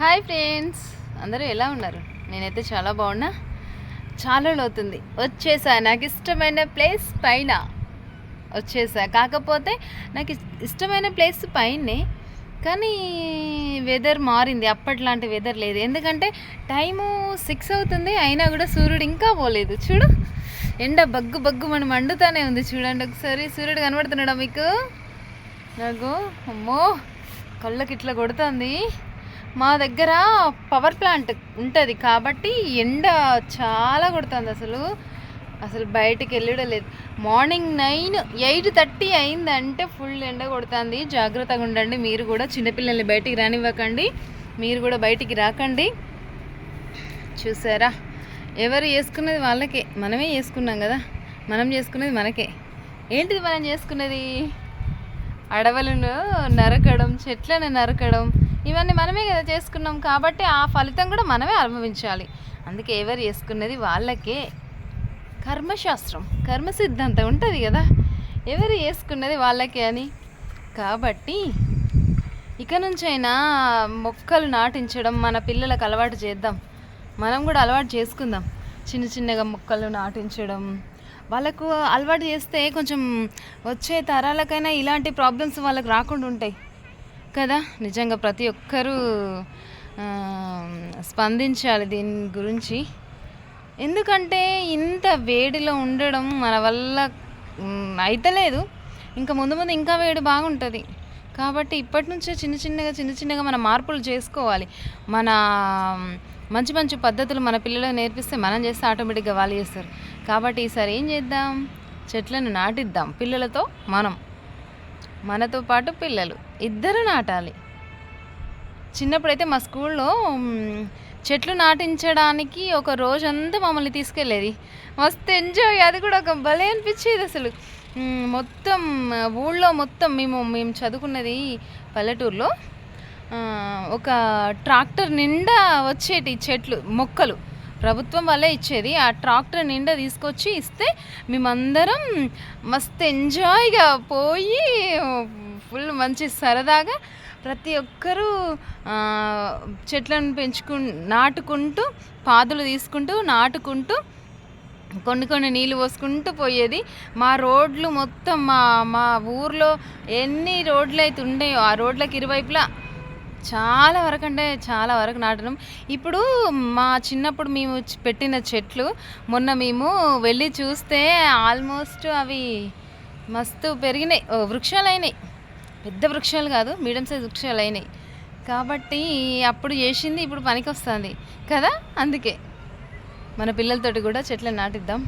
Hi friends. అందరూ ఎలా ఉన్నారు? నేనైతే చాలా బాగున్నా. చాలా అవుతుంది వచ్చేసా. నాకు ఇష్టమైన ప్లేస్ పైన. వచ్చేసా. కాకపోతే నాకు ఇష్టమైన ప్లేస్ పైనే. కానీ వెదర్ మారింది. అప్పట్లాంటి వెదర్ లేదు. ఎందుకంటే టైము సిక్స్ అవుతుంది. అయినా కూడా సూర్యుడు ఇంకా పోలేదు. చూడు. ఎండ బగ్గు బగ్గు మనం మండుతానే ఉంది. చూడండి ఒకసారి. సూర్యుడు కనబడుతున్నాడా మీకు? నాకు అమ్మో! కళ్ళకి ఇట్లా కొడుతుంది. మా దగ్గర పవర్ ప్లాంట్ ఉంటుంది కాబట్టి ఎండ చాలా కొడుతుంది అసలు. అసలు బయటికి వెళ్ళడం లేదు. మార్నింగ్ నైన్ ఎయిట్ థర్టీ అయిందంటే ఫుల్ ఎండ కొడుతుంది. జాగ్రత్తగా ఉండండి. మీరు కూడా చిన్నపిల్లల్ని బయటికి రానివ్వకండి. మీరు కూడా బయటికి రాకండి. చూసారా? ఎవరు చేసుకున్నది వాళ్ళకే. మనమే చేసుకున్నాం కదా. మనం చేసుకున్నది మనకే. ఏంటిది మనం చేసుకున్నది? అడవులను నరకడం చెట్లను నరకడం ఇవన్నీ మనమే కదా చేసుకున్నాం కాబట్టి ఆ ఫలితం కూడా మనమే అనుభవించాలి. అందుకే ఎవరు చేసుకున్నది వాళ్ళకే కర్మశాస్త్రం కర్మ సిద్ధాంతం ఉంటుంది కదా. ఎవరు చేసుకున్నది వాళ్ళకే అని. కాబట్టి ఇక నుంచైనా మొక్కలు నాటించడం మన పిల్లలకు అలవాటు చేద్దాం. మనం కూడా అలవాటు చేసుకుందాం. చిన్న చిన్నగా మొక్కలు నాటించడం. వాళ్ళకు అలవాటు చేస్తే కొంచెం వచ్చే తరాలకైనా ఇలాంటి ప్రాబ్లమ్స్ వాళ్ళకు రాకుండా ఉంటాయి. కదా? నిజంగా ప్రతి ఒక్కరూ స్పందించాలి దీని గురించి. ఎందుకంటే ఇంత వేడిలో ఉండడం మన వల్ల అయితలేదు. ఇంకా ముందు ముందు ఇంకా వేడి బాగుంటుంది. కాబట్టి ఇప్పటి నుంచే చిన్న చిన్నగా చిన్న చిన్నగా మన మార్పులు చేసుకోవాలి. మన మంచి మంచి పద్ధతులు మన పిల్లలకు నేర్పిస్తే మనం చేస్తే ఆటోమేటిక్గా వాళ్ళు చేస్తారు. కాబట్టి ఈసారి ఏం చేద్దాం? చెట్లను నాటిద్దాం పిల్లలతో మనం. మనతో పాటు పిల్లలు ఇద్దరు నాటాలి. చిన్నప్పుడైతే మా స్కూల్లో చెట్లు నాటించడానికి ఒక రోజంతా మమ్మల్ని తీసుకెళ్ళేది. మస్తు ఎంజాయ్ అది కూడా ఒక భలే అనిపించేది అసలు. మొత్తం ఊళ్ళో మొత్తం మేము మేము చదువుకున్నది పల్లెటూరులో ఒక ట్రాక్టర్ నిండా వచ్చేటి చెట్లు మొక్కలు. ప్రభుత్వం వల్లే ఇచ్చేది. ఆ ట్రాక్టర్ నిండా తీసుకొచ్చి ఇస్తే మేమందరం మస్తు ఎంజాయ్గా పోయి ఫుల్ మంచి సరదాగా ప్రతి ఒక్కరూ చెట్లను పెంచుకు నాటుకుంటూ పాదులు తీసుకుంటూ నాటుకుంటూ కొన్ని కొన్ని నీళ్ళు పోసుకుంటూ పోయేది. మా రోడ్లు మొత్తం మా మా ఊర్లో ఎన్ని రోడ్లు అయితే ఉండేయో ఆ రోడ్లకి ఇరువైపులా చాలా వరకు అంటే చాలా వరకు నాటడం. ఇప్పుడు మా చిన్నప్పుడు మేము పెట్టిన చెట్లు మొన్న మేము వెళ్ళి చూస్తే ఆల్మోస్ట్ అవి మస్తు పెరిగినాయి. ఓ, వృక్షాలు అయినాయి పెద్ద వృక్షాలు కాదు మీడియం సైజ్ వృక్షాలు అయినాయి కాబట్టి అప్పుడు చేసింది ఇప్పుడు పనికి వస్తుంది కదా? అందుకే. మన పిల్లలతోటి కూడా చెట్లను నాటిద్దాం.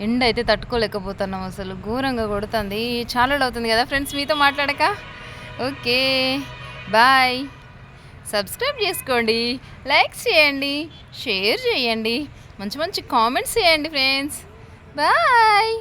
ఎండ అయితే తట్టుకోలేకపోతున్నాం అసలు. ఘోరంగా కొడుతుంది. చాలా అవుతుంది కదా ఫ్రెండ్స్ మీతో మాట్లాడక? ఓకే. బాయ్. సబ్స్క్రైబ్ చేసుకోండి లైక్ చేయండి షేర్ చేయండి మంచి మంచి కామెంట్స్ చేయండి ఫ్రెండ్స్. బాయ్.